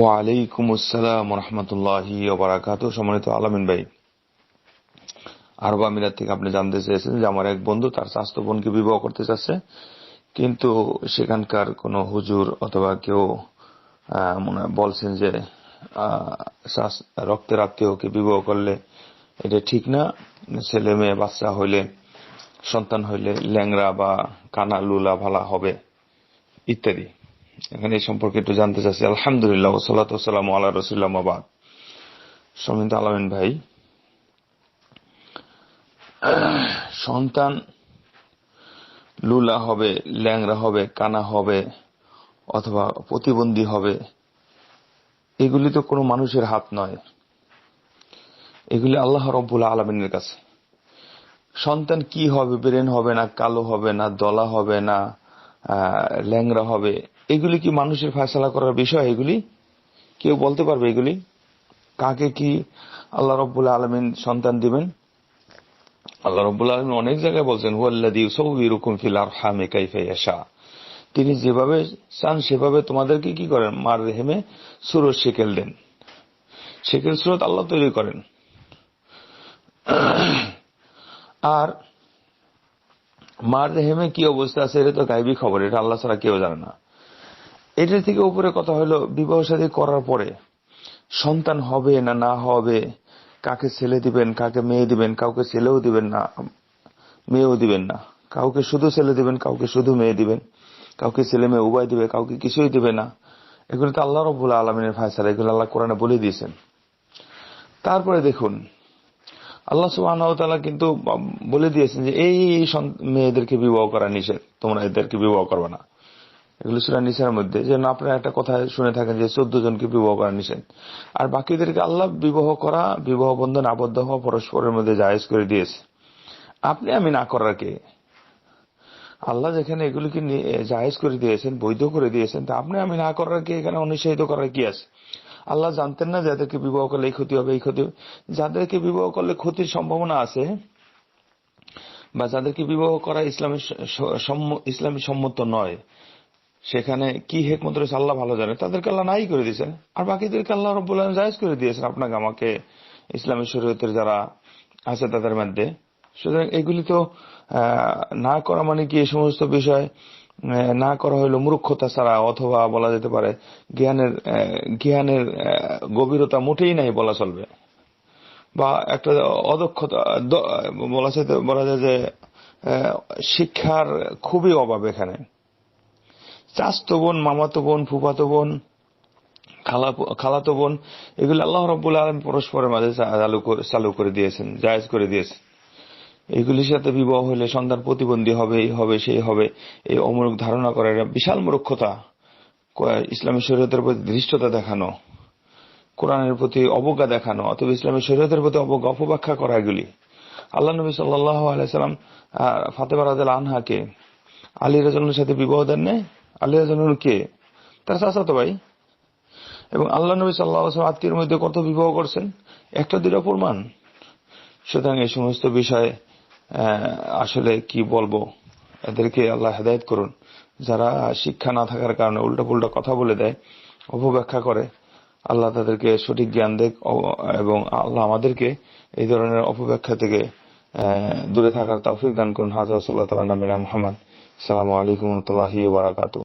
ওয়ালাইকুম আসসালাম রহমতুল্লাহি ওবরাকাত সম্মানিত আলামিন ভাই, আরব আমিরাত থেকে আপনি জানতে চেয়েছেন যে আমার এক বন্ধু তার স্বাস্থ্য বোনকে বিবাহ করতে চাচ্ছে, কিন্তু সেখানকার কোনো হুজুর অথবা কেউ বলছেন যে রক্তের আত্মীয়কে বিবাহ করলে এটা ঠিক না। ছেলে মেয়ে, বাচ্চা হইলে, সন্তান হইলে ল্যাংরা বা কানা, লুলা, ভালা হবে, ইত্যাদি। এখানে এই সম্পর্কে একটু জানতে চাচ্ছি। আলহামদুলিল্লাহ সাল্লাহ সাল্লাম আল্লাহ রসুল্লাহ আবাদ সমিত আলমিন ভাই, সন্তান লুলা হবে ল্যাংরা হবে, কানা হবে, অথবা প্রতিবন্ধী হবে, এগুলি তো কোনো মানুষের হাত নয়। এগুলি আল্লাহ রব্বুল আলমিনের কাছে। সন্তান কি হবে, ব্রেন হবে না কালো হবে না, দলা হবে না ল্যাংরা হবে এগুলি কি মানুষের ফয়সলা করার বিষয়? এগুলি কেউ বলতে পারবে এগুলি? কাকে কি আল্লাহ রব্বুল আলমিন সন্তান দিবেন? আল্লাহ রব্বুল আলমিন অনেক জায়গায় বলছেন হুয়াল্লাদি সৌবিরুকুম ফিল আরহামে কাইফা ইয়াশা। তিনি যেভাবে চান, সেভাবে তোমাদেরকে কি করেন? মার রেহেমে সুরজ শেকেল দেন। শেকেল সুরত আল্লাহ তৈরি করেন। আর মার রেহেমে কি অবস্থা আছে এটা তো গাইবি খবর, এটা আল্লাহ ছাড়া কেউ জানে না। এটার থেকে উপরে কথা হলো, বিবাহ শাদী করার পরে, সন্তান হবে না না হবে, কাকে ছেলে দিবেন, কাকে মেয়ে দিবেন, কাউকে ছেলেও দিবেন না, মেয়েও দিবেন না। কাউকে শুধু ছেলে দিবেন, কাউকে শুধু মেয়ে দিবেন, কাউকে ছেলে মেয়ে উভয় দিবে, কাউকে কিছুই দিবে না। এগুলো তো আল্লাহ রব্বুল আলমিনের ফায়সালা, এগুলো আল্লাহ কোরআনে বলে দিয়েছেন। তারপরে দেখুন, আল্লাহ সুবাহ কিন্তু বলে দিয়েছেন যে, এই মেয়েদেরকে বিবাহ করা নিষেধ, তোমরা এদেরকে বিবাহ করবে না। এগুলো সুরা নিসার মধ্যে। যেন আপনারা একটা কথা শুনে থাকেন যে চোদ্দ জনকে বিবাহ করা নিষেধ। আর বাকিদেরকে আল্লাহ বিবাহ করা, বিবাহ বন্ধন আবদ্ধ হওয়া পরস্পরের মধ্যে জায়েজ করে দিয়েছে। আপনি আমি না করার কে? আল্লাহ যেখানে এগুলিকে জায়েজ করে দিয়েছেন, বৈধ করে দিয়েছেন, তা আপনি আমি না করার কি? এখানে অনুৎসাহিত করার কি আছে? আল্লাহ জানতেন না যাদেরকে বিবাহ করলে এই ক্ষতি হবে, এই ক্ষতি হবে। যাদেরকে বিবাহ করলে ক্ষতির সম্ভাবনা আছে, বা যাদেরকে বিবাহ করা ইসলামের ইসলামী সম্মত নয় সেখানে কি হেকমত রয়েছে আল্লাহ ভালো জানে। তাদেরকে আল্লাহ নাই করে দিয়েছেন। আর বাকিদেরকে আল্লাহ রব্বুল আলম জায়েজ করে দিয়েছেন। আপনাকে, আমাকে ইসলামী শরীয়তের যারা আছে তাদের মধ্যে। সুতরাং এগুলি তো না করা মানে কি এই সমস্ত বিষয়? না করা হইল মূর্খতা ছাড়া অথবা বলা যেতে পারে জ্ঞানের জ্ঞানের গভীরতা মোটেই নাই বলা চলবে। বা একটা অদক্ষতা বলা যায় বলা যায় যে শিক্ষার খুবই অভাব এখানে। চাস্তো বোন, মামাতো বোন, ফুফাতো বোন, খালা- খালাতো বোন, এগুলো আল্লাহ রব্বুল আলম পরস্পরের মাঝে চালু চালু করে দিয়েছেন, জায়েজ করে দিয়েছেন। এগুলির সাথে বিবাহ হলে সন্তান প্রতিবন্ধী হবে, এই হবে, সেই হবে, এই অমূলক ধারণা করা বিশাল মূর্খতা। ইসলামী শরীয়তের প্রতি ধৃষ্টতা দেখানো, কোরআনের প্রতি অবজ্ঞা দেখানো, অথবা ইসলামী শরীয়তের প্রতি অবজ্ঞা, অপব্যাখ্যা করা এগুলি। আল্লাহ নবী সাল্লাহ আলাইসাল্লাম ফাতেমা রাজাল আনহাকে আলী রাজনের সাথে বিবাহ দেন নাই আলী রাজন কে? তার ভাই। এবং আল্লাহ নবী সাল্লাহ আত্মীয়ের মধ্যে কত বিবাহ করছেন? একটা দুটা প্রমাণ। সুতরাং এই সমস্ত বিষয়ে আসলে কি বলব? এদেরকে আল্লাহ হেদায়ত করুন। যারা শিক্ষা না থাকার কারণে উল্টা পুল্টা কথা বলে দেয়, অপব্যাখ্যা করে, আল্লাহ তাদেরকে সঠিক জ্ঞান দেখ এবং আল্লাহ আমাদেরকে এই ধরনের অপব্যাখ্যা থেকে দূরে থাকার তৌফিক দান করুন। হাজার সাল্লাহ তালা নামিনা মোহাম্মদ। সালামু আলাইকুম রহমতুল্লাহি বারাকাতু